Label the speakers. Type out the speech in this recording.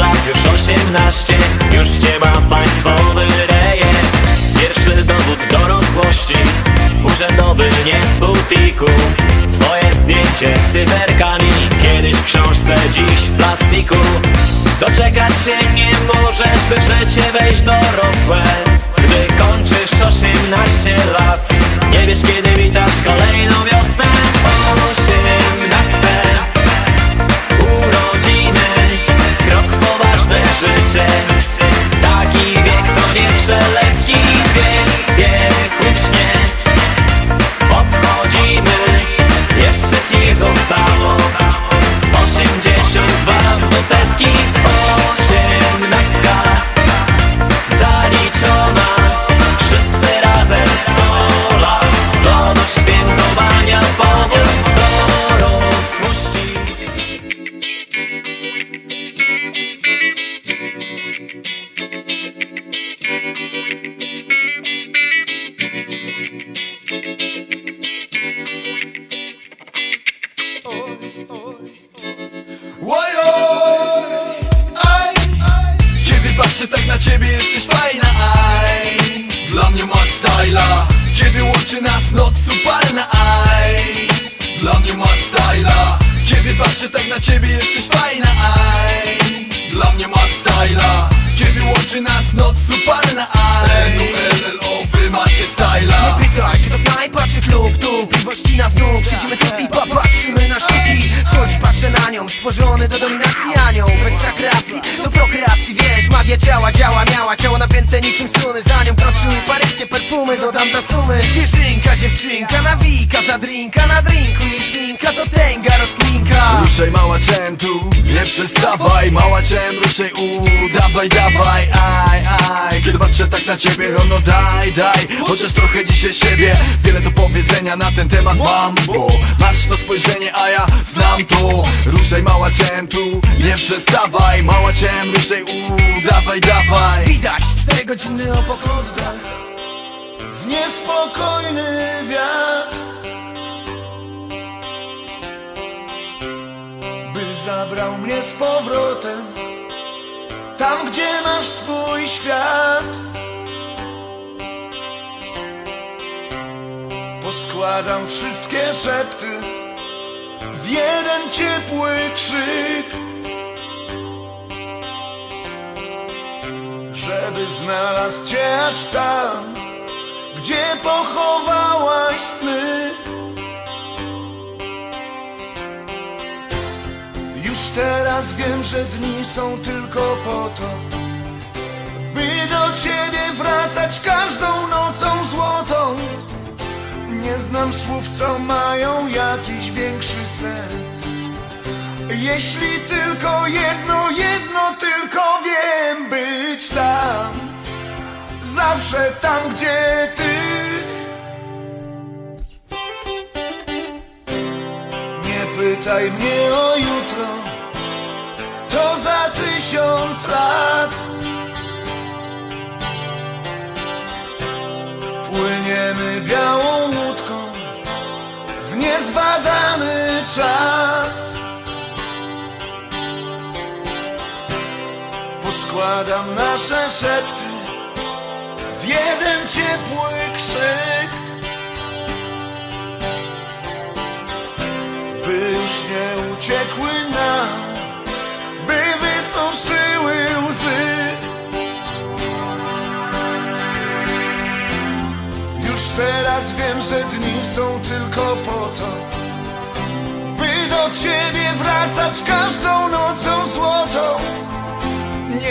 Speaker 1: 18 Już cię ma państwowy rejestr. Pierwszy dowód dorosłości Urzędowy, nie z butiku Twoje zdjęcie z cyferkami Kiedyś w książce, dziś w plastiku. Doczekać się nie możesz, by życie wejść dorosłe. Gdy kończysz 18 lat Nie wiesz kiedy
Speaker 2: Kiedy łączy nas noc upalna, aj Dla mnie masz styla. Kiedy patrzę tak na ciebie jesteś fajna, aj Dla mnie masz styla. Kiedy łączy nas noc upalna, aj N-U-L-L-O, wy macie styla.
Speaker 3: Nie pytaj, czy to knajpa, czy klub Tu piwo ścina z nóg. Siedzimy tu i popatrzymy na sztuki Choć patrzę na nią Stworzony do dominacji anioł Bez rekreacji do prokreacji Wiesz, magia działa, działa, miała Ciało napięte niczym struny Za nią kroczyły paryskie perfumy Dodam dla sumy Świeżynka, dziewczynka Nawika za drinka Na drinku jej szminka To tęga rozkminka.
Speaker 2: Ruszaj mała czem tu, nie przestawaj Mała czem, ruszaj u, dawaj, dawaj Aj, aj, kiedy patrzę tak na ciebie No, no daj, daj, chociaż trochę dzisiaj siebie. Wiele do powiedzenia na ten temat mam Bo masz to spojrzenie, a ja znam to Ruszaj mała czem tu, nie przestawaj. Mała czem, ruszaj u, dawaj, dawaj
Speaker 3: Widać czterogodzinny obok rozdech
Speaker 2: W niespokojny wiatr.
Speaker 4: By zabrał mnie z powrotem. Tam, gdzie masz swój świat. Poskładam wszystkie szepty jeden ciepły krzyk, żeby znalazł cię aż tam, gdzie pochowałaś sny. Już teraz wiem, że dni są tylko po to, by do ciebie wracać każdą złotą. Znam słów, co mają jakiś większy sens. Jeśli tylko jedno, jedno tylko wiem, być tam, zawsze tam, gdzie ty. Nie pytaj mnie o jutro, to za tysiąc lat. Poskładam nasze szepty w jeden ciepły krzyk. by już nie uciekły nam, by wysuszyły łzy. Już teraz wiem, że dni są tylko po to, by do ciebie wracać każdą.